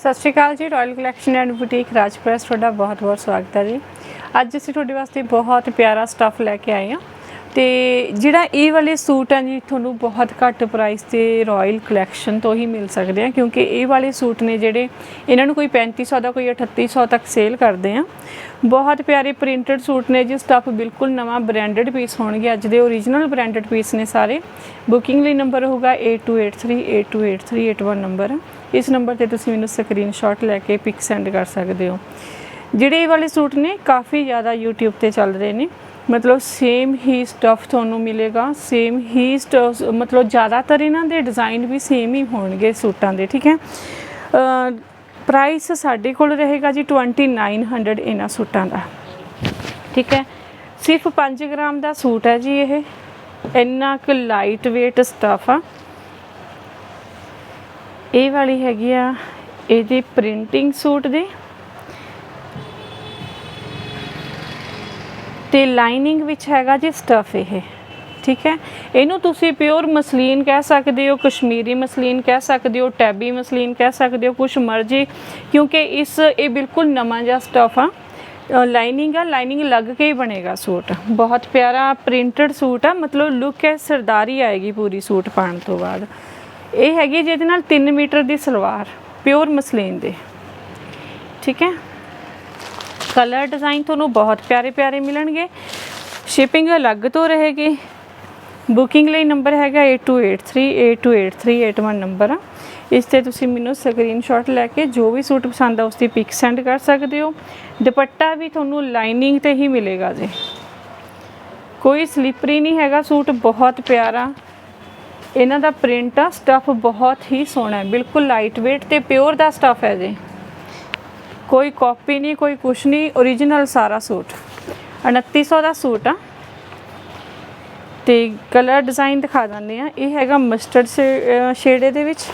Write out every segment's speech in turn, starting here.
ਸਤਿ ਸ਼੍ਰੀ ਅਕਾਲ ਜੀ ਰਾਇਲ ਕਲੈਕਸ਼ਨ ਐਂਡ ਬੁਟੀਕ ਰਾਜਪ੍ਰੈਸ ਤੁਹਾਡਾ ਬਹੁਤ-ਬਹੁਤ ਸਵਾਗਤ ਹੈ ਜੀ। ਅੱਜ ਅਸੀਂ ਤੁਹਾਡੇ ਵਾਸਤੇ ਬਹੁਤ ਪਿਆਰਾ ਸਟੱਫ ਲੈ ਕੇ ਆਏ ਹਾਂ। ਤੇ ਜਿਹੜਾ ਇਹ ਵਾਲੇ ਸੂਟ ਆ ਜੀ, ਤੁਹਾਨੂੰ ਬਹੁਤ ਘੱਟ ਪ੍ਰਾਈਸ ਤੇ ਰਾਇਲ ਕਲੈਕਸ਼ਨ ਤੋਂ ਹੀ ਮਿਲ ਸਕਦੇ ਆ, ਕਿਉਂਕਿ ਇਹ ਵਾਲੇ ਸੂਟ ਨੇ ਜਿਹੜੇ ਇਹਨਾਂ ਨੂੰ ਕੋਈ 3500 ਦਾ, ਕੋਈ 3800 ਤੱਕ ਸੇਲ ਕਰਦੇ ਆ। ਬਹੁਤ ਪਿਆਰੇ ਪ੍ਰਿੰਟਡ ਸੂਟ ਨੇ ਜੀ ਸਟੱਫ ਬਿਲਕੁਲ ਨਵਾਂ ਬ੍ਰਾਂਡਡ ਪੀਸ ਹੋਣਗੇ। ਅੱਜ ਦੇ ਓਰੀਜਨਲ ਬ੍ਰਾਂਡਡ ਪੀਸ ਨੇ ਸਾਰੇ। ਬੁਕਿੰਗ ਲਈ ਨੰਬਰ ਹੋਊਗਾ 8283828381 ਨੰਬਰ ਇਸ ਨੰਬਰ ਤੇ ਤੁਸੀਂ ਮੈਨੂੰ ਸਕਰੀਨਸ਼ਾਟ ਲੈ ਕੇ ਪਿਕ ਸੈਂਡ ਕਰ ਸਕਦੇ ਹੋ। ਜਿਹੜੇ ਇਹ ਵਾਲੇ ਸੂਟ ਨੇ, ਕਾਫੀ ਜ਼ਿਆਦਾ YouTube ਤੇ ਚੱਲ ਰਹੇ ਨੇ। ਮਤਲਬ ਸੇਮ ਹੀ ਸਟਫ ਤੁਹਾਨੂੰ ਮਿਲੇਗਾ ਸੇਮ ਹੀ ਸਟਫ ਮਤਲਬ ਜ਼ਿਆਦਾਤਰ ਇਹਨਾਂ ਦੇ ਡਿਜ਼ਾਈਨ ਵੀ ਸੇਮ ਹੀ ਹੋਣਗੇ ਸੂਟਾਂ ਦੇ, ਠੀਕ ਹੈ? ਪ੍ਰਾਈਸ ਸਾਡੇ ਕੋਲ ਰਹੇਗਾ ਜੀ 2900 ਇਹਨਾਂ ਸੂਟਾਂ ਦਾ। ਠੀਕ ਹੈ? ਸਿਰਫ 5 ਗ੍ਰਾਮ ਦਾ ਸੂਟ ਹੈ ਜੀ ਇਹ। ਇੰਨਾ ਕੁ ਲਾਈਟ weight ਸਟਫ ਆ। ਇਹ ਵਾਲੀ ਹੈਗੀ ਆ, ਇਹਦੀ ਪ੍ਰਿੰਟਿੰਗ ਸੂਟ ਦੀ। ਤੇ ਲਾਈਨਿੰਗ ਵਿੱਚ ਹੈਗਾ ਜੀ ਸਟਫ ਇਹ, ਠੀਕ ਹੈ? ਇਹਨੂੰ ਤੁਸੀਂ ਪਿਓਰ ਮਸਲੀਨ ਕਹਿ ਸਕਦੇ ਹੋ, ਕਸ਼ਮੀਰੀ ਮਸਲੀਨ ਕਹਿ ਸਕਦੇ ਹੋ, ਟੈਬੀ ਮਸਲੀਨ ਕਹਿ ਸਕਦੇ ਹੋ, ਕੁਛ ਮਰਜ਼ੀ, ਕਿਉਂਕਿ ਇਸ ਇਹ ਬਿਲਕੁਲ ਨਵਾਂ ਜਿਹਾ ਸਟਫ ਆ। ਲਾਈਨਿੰਗ ਆ ਲਾਈਨਿੰਗ ਲੱਗ ਕੇ ਹੀ ਬਣੇਗਾ ਸੂਟ। ਬਹੁਤ ਪਿਆਰਾ ਪ੍ਰਿੰਟਡ ਸੂਟ ਆ, ਮਤਲਬ ਲੁੱਕ ਹੈ ਸਰਦਾਰੀ ਆਏਗੀ ਪੂਰੀ ਸੂਟ ਪਾਉਣ ਤੋਂ ਬਾਅਦ। ਇਹ ਹੈਗੀ ਜਿਹਦੇ ਨਾਲ 3 ਮੀਟਰ ਦੀ ਸਲਵਾਰ ਪਿਓਰ ਮਸਲੀਨ ਦੇ। ਠੀਕ ਹੈ? ਕਲਰ ਡਿਜ਼ਾਈਨ ਤੁਹਾਨੂੰ ਬਹੁਤ ਪਿਆਰੇ ਪਿਆਰੇ ਮਿਲਣਗੇ। ਸ਼ਿਪਿੰਗ ਅਲੱਗ ਤੋਂ ਰਹੇਗੀ। ਬੁਕਿੰਗ ਲਈ ਨੰਬਰ ਹੈਗਾ 8283828381 ਨੰਬਰ ਆ। ਇਸ ਤੇ ਤੁਸੀਂ ਮੈਨੂੰ ਸਕਰੀਨਸ਼ਾਟ ਲੈ ਕੇ ਜੋ ਵੀ ਸੂਟ ਪਸੰਦ ਆ ਉਸ ਦੀ ਪਿਕ ਸੈਂਡ ਕਰ ਸਕਦੇ ਹੋ। ਦੁਪੱਟਾ ਵੀ ਤੁਹਾਨੂੰ ਲਾਈਨਿੰਗ ਤੇ ਹੀ ਮਿਲੇਗਾ ਜੀ। ਕੋਈ ਸਲਿਪਰੀ ਨਹੀਂ ਹੈਗਾ, ਸੂਟ ਬਹੁਤ ਪਿਆਰਾ। ਇਹਨਾਂ ਦਾ ਪ੍ਰਿੰਟ ਆ, ਸਟੱਫ ਬਹੁਤ ਹੀ ਸੋਹਣਾ ਬਿਲਕੁਲ ਲਾਈਟ weight ਤੇ ਪਿਓਰ ਦਾ ਸਟੱਫ ਹੈ ਜੀ। ਕੋਈ ਕਾਪੀ ਨਹੀਂ, ਕੋਈ ਕੁਛ ਨਹੀਂ origignal ਸਾਰਾ ਸੂਟ। 2900 ਦਾ ਸੂਟ ਆ। ਤੇ ਕਲਰ ਡਿਜ਼ਾਈਨ ਦਿਖਾ ਦਿੰਦੇ ਆ। ਇਹ ਹੈਗਾ ਮਸਟਰਡ ਸ਼ੇਡ ਦੇ ਵਿੱਚ।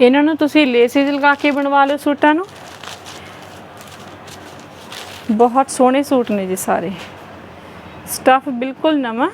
ਇਹਨਾਂ ਨੂੰ ਤੁਸੀਂ ਲੇਸਿਸ ਲਗਾ ਕੇ ਬਣਵਾ ਲਓ ਸੂਟਾਂ ਨੂੰ। ਬਹੁਤ ਸੋਹਣੇ ਸੂਟ ਨੇ ਜੀ ਸਾਰੇ। ਸਟਫ ਬਿਲਕੁਲ ਨਵਾਂ।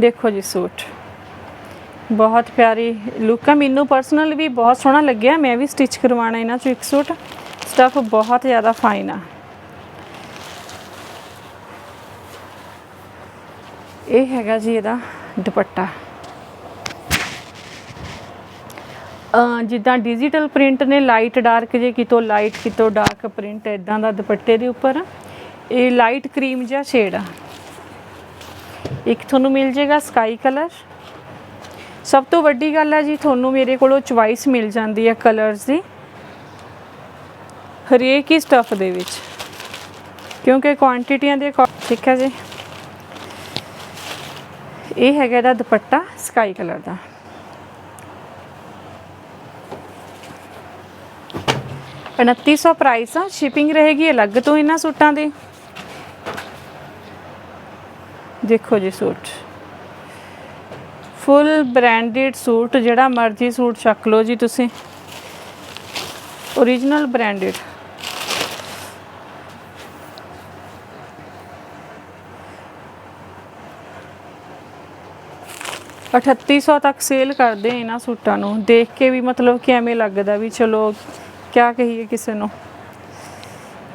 ਦੇਖੋ ਜੀ ਸੂਟ। ਬਹੁਤ ਪਿਆਰੀ ਲੁੱਕ ਆ। ਮੈਨੂੰ ਪਰਸਨਲ ਵੀ ਬਹੁਤ ਸੋਹਣਾ ਲੱਗਿਆ। ਮੈਂ ਵੀ ਸਟਿਚ ਕਰਵਾਉਣਾ ਇਹਨਾਂ ਚੋਂ ਇੱਕ ਸੂਟ। ਸਟਫ ਬਹੁਤ ਜ਼ਿਆਦਾ ਫਾਈਨ ਆ। ਇਹ ਹੈਗਾ ਜੀ ਇਹਦਾ ਦੁਪੱਟਾ। ਜਿੱਦਾਂ ਡਿਜੀਟਲ ਪ੍ਰਿੰਟ ਨੇ ਲਾਈਟ ਡਾਰਕ ਜੇ ਕਿਤੋਂ ਲਾਈਟ ਕਿਤੋਂ ਡਾਰਕ ਪ੍ਰਿੰਟ ਇਦਾਂ ਦਾ ਦੁਪੱਟੇ ਦੇ ਉੱਪਰ। ਇਹ ਲਾਈਟ ਕਰੀਮ ਜਿਹਾ ਸ਼ੇਡ ਆ। ਇੱਕ ਤੁਹਾਨੂੰ ਮਿਲ ਜਾਏਗਾ ਸਕਾਈ ਕਲਰ ਸਭ ਤੋਂ ਵੱਡੀ ਗੱਲ ਹੈ ਜੀ, ਤੁਹਾਨੂੰ ਮੇਰੇ ਕੋਲੋਂ ਚੁਆਇਸ ਮਿਲ ਜਾਂਦੀ ਹੈ ਕਲਰਸ ਦੀ। ਹਰੇਕ ਹੀ ਸਟਫ ਦੇ ਵਿੱਚ। ਕਿਉਂਕਿ ਕੁਆਂਟੀਟੀਆਂ ਦੇ accor- ਠੀਕ ਹੈ ਜੀ। ਇਹ ਹੈਗਾ ਇਹਦਾ ਦੁਪੱਟਾ ਸਕਾਈ ਕਲਰ ਦਾ। ਉਨੱਤੀ ਸੌ ਪ੍ਰਾਈਸ ਆ ਸ਼ਿਪਿੰਗ ਰਹੇਗੀ ਅਲੱਗ ਤੋਂ ਇਹਨਾਂ ਸੂਟਾਂ ਦੀ। ਦੇਖੋ ਜੀ ਸੂਟ। ਫੁੱਲ ਬ੍ਰਾਂਡਡ ਸੂਟ, ਜਿਹੜਾ ਮਰਜ਼ੀ ਸੂਟ ਚੱਕ ਲਓ ਜੀ ਤੁਸੀਂ। Origignal ਬ੍ਰਾਂਡਡ ਅਠੱਤੀ ਸੌ ਤੱਕ ਸੇਲ ਕਰਦੇ ਇਹਨਾਂ ਸੂਟਾਂ ਨੂੰ। ਦੇਖ ਕੇ ਵੀ ਮਤਲਬ ਕਿ ਐਵੇਂ ਲੱਗਦਾ ਵੀ ਚਲੋ, ਕਿਆ ਕਹੀਏ ਕਿਸੇ ਨੂੰ।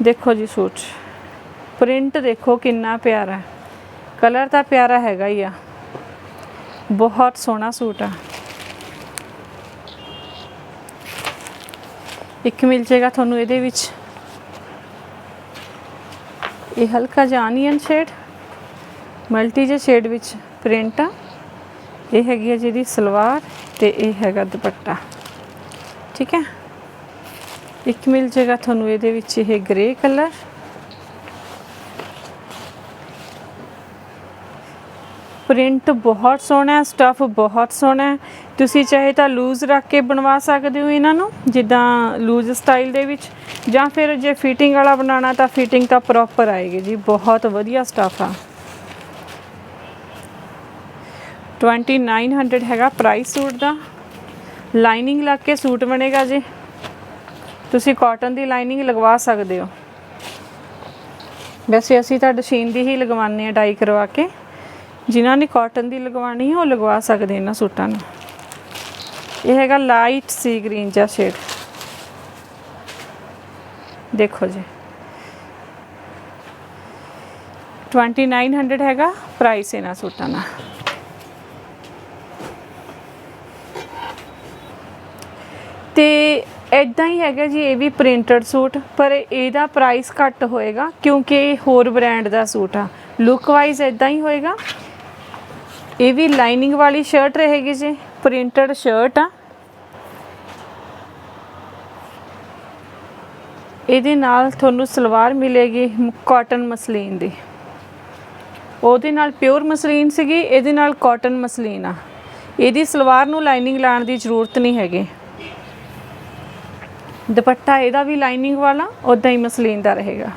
ਦੇਖੋ ਜੀ ਸੂਟ। ਪ੍ਰਿੰਟ ਦੇਖੋ ਕਿੰਨਾ ਪਿਆਰਾ ਹੈ। ਕਲਰ ਤਾਂ ਪਿਆਰਾ ਹੈਗਾ ਹੀ ਆ। ਬਹੁਤ ਸੋਹਣਾ ਸੂਟ ਆ। ਇੱਕ ਮਿਲ ਜਾਏਗਾ ਤੁਹਾਨੂੰ ਇਹਦੇ ਵਿੱਚ। ਇਹ ਹਲਕਾ ਜਿਹਾ ਅਨੀਅਨ ਸ਼ੇਡ ਮਲਟੀ ਜੇ ਸ਼ੇਡ ਵਿੱਚ ਪ੍ਰਿੰਟ ਆ। ਇਹ ਹੈਗੀ ਹੈ ਜਿਹਦੀ ਸਲਵਾਰ ਤੇ ਇਹ ਹੈਗਾ ਦੁਪੱਟਾ। ਠੀਕ ਹੈ? ਇੱਕ ਮਿਲ ਜਾਏਗਾ ਤੁਹਾਨੂੰ ਇਹਦੇ ਵਿੱਚ ਇਹ ਗ੍ਰੇ ਕਲਰ ਪ੍ਰਿੰਟ ਬਹੁਤ ਸੋਹਣਾ ਹੈ ਸਟਫ ਬਹੁਤ ਸੋਹਣਾ ਤੁਸੀਂ ਚਾਹੇ ਤਾਂ ਲੂਜ਼ ਰੱਖ ਕੇ ਬਣਵਾ ਸਕਦੇ ਹੋ ਇਹਨਾਂ ਨੂੰ, ਜਿੱਦਾਂ ਲੂਜ਼ ਸਟਾਈਲ ਦੇ ਵਿੱਚ, ਜਾਂ ਫਿਰ ਜੇ ਫਿਟਿੰਗ ਵਾਲਾ ਬਣਾਉਣਾ ਤਾਂ ਫਿਟਿੰਗ ਤਾਂ ਪ੍ਰੋਪਰ ਆਏਗੀ ਜੀ, ਬਹੁਤ ਵਧੀਆ ਸਟਫ ਆ। 2900 ਹੈਗਾ ਪ੍ਰਾਈਸ ਸੂਟ ਦਾ। ਲਾਈਨਿੰਗ ਲੱਗ ਕੇ ਸੂਟ ਬਣੇਗਾ ਜੀ। ਤੁਸੀਂ ਕਾਟਨ ਦੀ ਲਾਈਨਿੰਗ ਲਗਵਾ ਸਕਦੇ ਹੋ। ਵੈਸੇ ਅਸੀਂ ਤਾਂ ਡਸ਼ੀਨ ਦੀ ਹੀ ਲਗਵਾਉਂਦੇ ਆ ਡਾਈ ਕਰਵਾ ਕੇ। ਜਿਨ੍ਹਾਂ ਨੇ ਕਾਟਨ ਦੀ ਲਗਵਾਣੀ ਹੈ ਉਹ ਲਗਵਾ ਸਕਦੇ ਇਹਨਾਂ ਸੂਟਾਂ ਨੂੰ। ਇਹ ਹੈਗਾ ਲਾਈਟ ਸੀ ਗ੍ਰੀਨ ਜਿਹਾ ਸ਼ੇਡ ਦੇਖੋ ਜੀ। 2900 ਹੈਗਾ ਪ੍ਰਾਈਸ ਇਹਨਾਂ ਸੂਟਾਂ ਦਾ। ਤੇ ਇਦਾਂ ਹੀ ਹੈਗਾ ਜੀ, ਇਹ ਵੀ ਪ੍ਰਿੰਟਡ ਸੂਟ, ਪਰ ਇਹਦਾ ਪ੍ਰਾਈਸ ਘੱਟ ਹੋਏਗਾ ਕਿਉਂਕਿ ਇਹ ਹੋਰ ਬ੍ਰਾਂਡ ਦਾ ਸੂਟ ਆ। ਲੁੱਕ ਵਾਈਜ਼ ਇਦਾਂ ਹੀ ਹੋਏਗਾ ਇਹ ਵੀ ਲਾਈਨਿੰਗ ਵਾਲੀ ਸ਼ਰਟ ਰਹੇਗੀ ਜੀ ਪ੍ਰਿੰਟਡ ਸ਼ਰਟ ਆ। ਇਹਦੇ ਨਾਲ ਤੁਹਾਨੂੰ ਸਲਵਾਰ ਮਿਲੇਗੀ ਕਾਟਨ ਮਸਲੀਨ ਦੀ। ਉਹਦੇ ਨਾਲ ਪਿਓਰ ਮਸਲੀਨ ਸੀਗੀ, ਇਹਦੇ ਨਾਲ ਕਾਟਨ ਮਸਲੀਨ ਆ। ਇਹਦੀ ਸਲਵਾਰ ਨੂੰ ਲਾਈਨਿੰਗ ਲਾਉਣ ਦੀ ਜ਼ਰੂਰਤ ਨਹੀਂ ਹੈਗੀ। ਦੁਪੱਟਾ ਇਹਦਾ ਵੀ ਲਾਈਨਿੰਗ ਵਾਲਾ ਉਦਾਂ ਹੀ ਮਸਲੀਨ ਦਾ ਰਹੇਗਾ।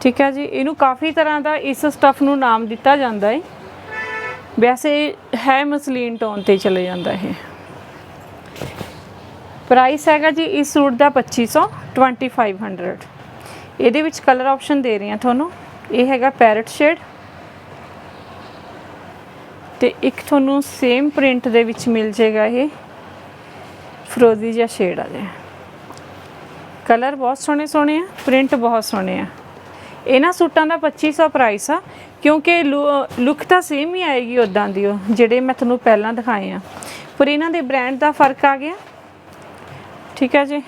ਠੀਕ ਹੈ ਜੀ, ਇਹਨੂੰ ਕਾਫੀ ਤਰ੍ਹਾਂ ਦਾ ਇਸ ਸਟੱਫ ਨੂੰ ਨਾਮ ਦਿੱਤਾ ਜਾਂਦਾ ਹੈ। ਵੈਸੇ ਹੈ ਮਸਲੀਨ ਟੋਨ ਤੇ ਚਲੇ ਜਾਂਦਾ ਇਹ। ਪ੍ਰਾਈਸ ਹੈਗਾ ਜੀ ਇਸ ਸੂਟ ਦਾ 2500 2500 ਇਹਦੇ ਵਿੱਚ ਕਲਰ ਆਪਸ਼ਨ ਦੇ ਰਹੀ ਹਾਂ ਤੁਹਾਨੂੰ। ਇਹ ਹੈਗਾ ਪੈਰਟ ਸ਼ੇਡ ਤੇ ਇੱਕ ਤੁਹਾਨੂੰ ਸੇਮ ਪ੍ਰਿੰਟ ਦੇ ਵਿੱਚ ਮਿਲ ਜਾਏਗਾ ਇਹ। ਫਰੋਜ਼ੀ ਜਿਹਾ ਸ਼ੇਡ ਆ ਜਾਏ ਕਲਰ ਬਹੁਤ ਸੋਹਣੇ ਸੋਹਣੇ ਆ ਪ੍ਰਿੰਟ ਬਹੁਤ ਸੋਹਣੇ ਆ। ਇਹਨਾਂ ਸੂਟਾਂ ਦਾ 2500 ਪ੍ਰਾਈਸ ਆ, ਕਿਉਂਕਿ ਲੁੱਕ ਤਾਂ ਸੇਮ ਹੀ ਆਏਗੀ ਉਦਾਂ ਦੀ ਉਹ, ਜਿਹੜੇ ਮੈਂ ਤੁਹਾਨੂੰ ਪਹਿਲਾਂ ਦਿਖਾਏ ਆ। ਪਰ ਇਹਨਾਂ ਦੇ ਬ੍ਰਾਂਡ ਦਾ ਫ਼ਰਕ ਆ ਗਿਆ। ਠੀਕ ਹੈ ਜੀ।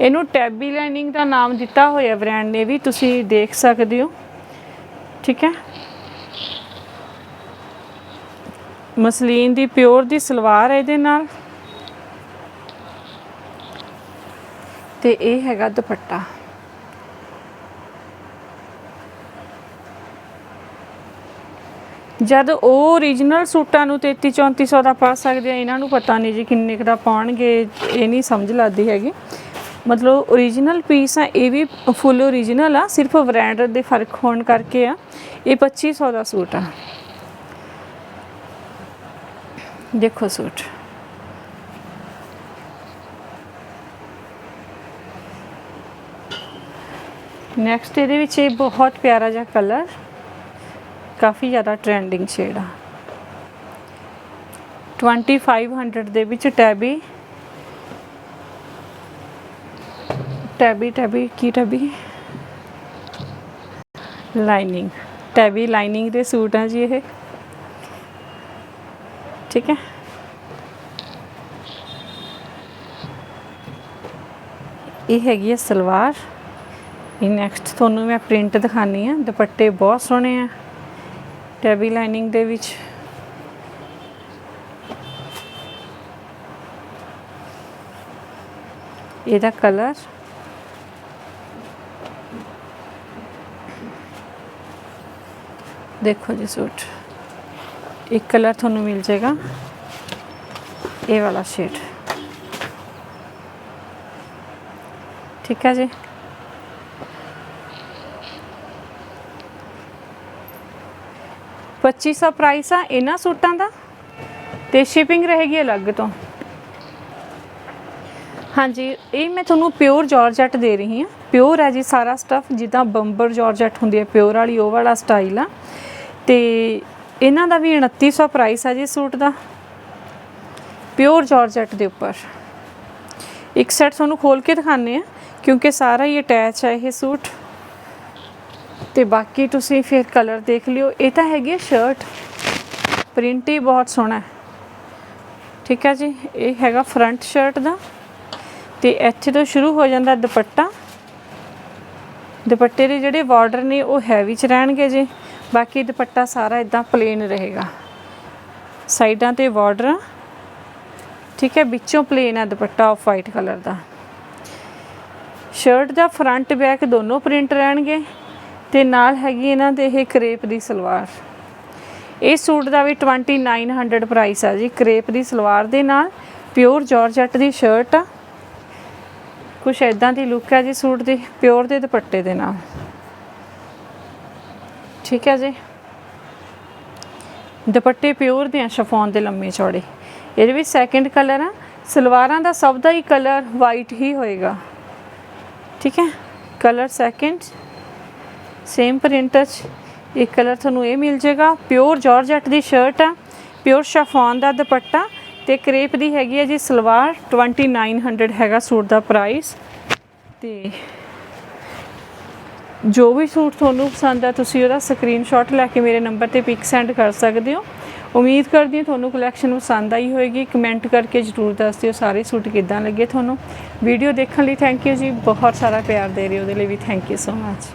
ਇਹਨੂੰ ਟੈਬੀ ਲਾਈਨਿੰਗ ਦਾ ਨਾਮ ਦਿੱਤਾ ਹੋਇਆ ਬ੍ਰਾਂਡ ਨੇ ਵੀ, ਤੁਸੀਂ ਦੇਖ ਸਕਦੇ ਹੋ। ਠੀਕ ਹੈ। ਮਸਲੀਨ ਦੀ ਪਿਓਰ ਦੀ ਸਲਵਾਰ ਹੈ ਇਹਦੇ ਨਾਲ। ਤੇ ਇਹ ਹੈਗਾ ਦੁਪੱਟਾ। ਜਦ ਉਹ origignal ਸੂਟਾਂ ਨੂੰ 33 3400 ਦਾ ਪਾ ਸਕਦੇ ਆ, ਇਹਨਾਂ ਨੂੰ ਪਤਾ ਨਹੀਂ ਜੀ ਕਿੰਨੇ ਕੁ ਦਾ ਪਾਉਣਗੇ, ਇਹ ਨਹੀਂ ਸਮਝ ਲੱਗਦੀ ਹੈਗੀ। ਮਤਲਬ origignal ਪੀਸ ਆ, ਇਹ ਵੀ ਫੁੱਲ origignal ਆ, ਸਿਰਫ ਬ੍ਰਾਂਡ ਦੇ ਫ਼ਰਕ ਹੋਣ ਕਰਕੇ ਆ, ਇਹ 2500 ਦਾ ਸੂਟ ਆ। ਦੇਖੋ ਸੂਟ। ਨੈਕਸਟ ਇਹਦੇ ਵਿੱਚ ਇਹ ਬਹੁਤ ਪਿਆਰਾ ਜਿਹਾ ਕਲਰ ਕਾਫੀ ਜ਼ਿਆਦਾ ਟ੍ਰੈਂਡਿੰਗ ਸ਼ੇਡ ਆ। 2500 ਦੇ ਵਿੱਚ ਟੈਬੀ ਟੈਬੀ ਟੈਬੀ ਕੀ ਟੈਬੀ ਲਾਈਨਿੰਗ ਟੈਬੀ ਲਾਈਨਿੰਗ ਦੇ ਸੂਟ ਆ ਜੀ ਇਹ। ਠੀਕ ਹੈ? ਇਹ ਹੈਗੀ ਹੈ ਸਲਵਾਰ। ਇਹ ਨੈਕਸਟ ਤੁਹਾਨੂੰ ਮੈਂ ਪ੍ਰਿੰਟ ਦਿਖਾਣੀ ਆ ਦੁਪੱਟੇ ਬਹੁਤ ਸੋਹਣੇ ਆ। ਟੈਬੀ ਲਾਈਨਿੰਗ ਦੇ ਵਿੱਚ। ਇਹਦਾ ਕਲਰ ਦੇਖੋ ਜੀ ਸੂਟ। ਇੱਕ ਕਲਰ ਤੁਹਾਨੂੰ ਮਿਲ ਜਾਏਗਾ। ਇਹ ਵਾਲਾ ਸ਼ੇਡ ਠੀਕ ਹੈ ਜੀ? ਪੱਚੀ ਸੌ ਪ੍ਰਾਈਸ ਆ, ਇਹਨਾਂ ਸੂਟਾਂ ਦਾ? ਤੇ ਸ਼ਿਪਿੰਗ ਰਹੇਗੀ ਅਲੱਗ ਤੋਂ? ਹਾਂਜੀ, ਇਹ ਮੈਂ ਤੁਹਾਨੂੰ ਪਿਓਰ ਜਾਰਜਟ ਦੇ ਰਹੀ ਹਾਂ। ਪਿਓਰ ਹੈ ਜੀ ਸਾਰਾ ਸਟਫ ਜਿੱਦਾਂ ਬੰਬਰ ਜਾਰਜਟ ਹੁੰਦੀ ਹੈ ਪਿਓਰ ਵਾਲੀ, ਉਹ ਵਾਲਾ ਸਟਾਈਲ ਆ। ਤੇ ਇਹਨਾਂ ਦਾ ਵੀ 2900 ਪ੍ਰਾਈਸ ਆ ਜੀ ਸੂਟ ਦਾ। ਪਿਓਰ ਜਾਰਜਟ ਦੇ ਉੱਪਰ। ਇੱਕ ਸੈਟ ਤੁਹਾਨੂੰ ਖੋਲ ਕੇ ਦਿਖਾਣੇ ਆ ਕਿਉਂਕਿ ਸਾਰਾ ਹੀ ਅਟੈਚ ਹੈ ਇਹ ਸੂਟ। ਤੇ ਬਾਕੀ ਤੁਸੀਂ ਫਿਰ ਕਲਰ ਦੇਖ ਲਿਓ। ਇਹ ਤਾਂ ਹੈਗੀ ਸ਼ਰਟ ਪ੍ਰਿੰਟ ਹੀ ਬਹੁਤ ਸੋਹਣਾ ਹੈ। ਠੀਕ ਹੈ ਜੀ, ਇਹ ਹੈਗਾ ਫਰੰਟ ਸ਼ਰਟ ਦਾ। ਤੇ ਇੱਥੇ ਤੋਂ ਸ਼ੁਰੂ ਹੋ ਜਾਂਦਾ ਦੁਪੱਟਾ। ਦੁਪੱਟੇ ਦੇ ਜਿਹੜੇ ਬਾਰਡਰ ਨੇ, ਉਹ ਹੈਵੀ ਚ ਰਹਿਣਗੇ ਜੀ। ਬਾਕੀ ਦੁਪੱਟਾ ਸਾਰਾ ਇਦਾਂ ਪਲੇਨ ਰਹੇਗਾ। ਸਾਈਡਾਂ ਤੇ ਬਾਰਡਰ ਠੀਕ ਹੈ, ਵਿੱਚੋਂ ਪਲੇਨ ਹੈ ਦੁਪੱਟਾ ਆਫ ਵਾਈਟ ਕਲਰ ਦਾ। ਸ਼ਰਟ ਦਾ ਫਰੰਟ ਬੈਕ ਦੋਨੋਂ ਪ੍ਰਿੰਟ ਰਹਿਣਗੇ। ਤੇ ਨਾਲ ਹੈਗੀ ਇਹਨਾਂ ਦੇ ਇਹ ਕਰੇਪ ਦੀ ਸਲਵਾਰ। ਇਹ ਸੂਟ ਦਾ ਵੀ 2900 ਪ੍ਰਾਈਸ ਆ ਜੀ। ਕਰੇਪ ਦੀ ਸਲਵਾਰ ਦੇ ਨਾਲ ਪਿਓਰ ਜਾਰਜਟ ਦੀ ਸ਼ਰਟ ਆ। ਕੁਛ ਇਦਾਂ ਦੀ ਲੁੱਕ ਹੈ ਜੀ ਸੂਟ ਦੀ ਪਿਓਰ ਦੇ ਦੁਪੱਟੇ ਦੇ ਨਾਲ। ਠੀਕ ਹੈ ਜੀ। ਦੁਪੱਟੇ ਪਿਓਰ ਦੇ ਆ ਸ਼ਫੋਨ ਦੇ ਲੰਮੇ ਚੌੜੇ। ਇਹਦੇ ਵਿੱਚ ਸੈਕੰਡ ਕਲਰ ਆ। ਸਲਵਾਰਾਂ ਦਾ ਸਭ ਦਾ ਹੀ ਕਲਰ ਵਾਈਟ ਹੀ ਹੋਏਗਾ। ਠੀਕ ਹੈ? ਕਲਰ ਸੈਕੰਡ ਸੇਮ ਪ੍ਰਿੰਟ 'ਚ ਇੱਕ ਕਲਰ ਤੁਹਾਨੂੰ ਇਹ ਮਿਲ ਜਾਏਗਾ। ਪਿਓਰ ਜਾਰਜਟ ਦੀ ਸ਼ਰਟ ਆ। ਪਿਓਰ ਸ਼ਫੋਨ ਦਾ ਦੁਪੱਟਾ। ਤੇ ਕਰੇਪ ਦੀ ਹੈਗੀ ਹੈ ਜੀ ਸਲਵਾਰ। 2900 ਹੈਗਾ ਸੂਟ ਦਾ ਪ੍ਰਾਈਸ ਤੇ ਜੋ ਵੀ ਸੂਟ ਤੁਹਾਨੂੰ ਪਸੰਦ ਆ, ਤੁਸੀਂ ਉਹਦਾ ਸਕਰੀਨਸ਼ਾਟ ਲੈ ਕੇ ਮੇਰੇ ਨੰਬਰ ਤੇ ਪਿਕ ਸੈਂਡ ਕਰ ਸਕਦੇ ਹੋ। ਉਮੀਦ ਕਰਦੀ ਹਾਂ ਤੁਹਾਨੂੰ ਕਲੈਕਸ਼ਨ ਪਸੰਦ ਆਈ ਹੋਏਗੀ। ਕਮੈਂਟ ਕਰਕੇ ਜਰੂਰ ਦੱਸ ਦਿਓ ਸਾਰੇ ਸੂਟ ਕਿੱਦਾਂ ਲੱਗੇ ਤੁਹਾਨੂੰ। ਵੀਡੀਓ ਦੇਖਣ ਲਈ ਥੈਂਕ ਯੂ ਜੀ। ਬਹੁਤ ਸਾਰਾ ਪਿਆਰ ਦੇ ਰਹੇ ਹੋ। ਉਹਦੇ ਲਈ ਵੀ ਥੈਂਕ ਯੂ ਸੋ ਮਚ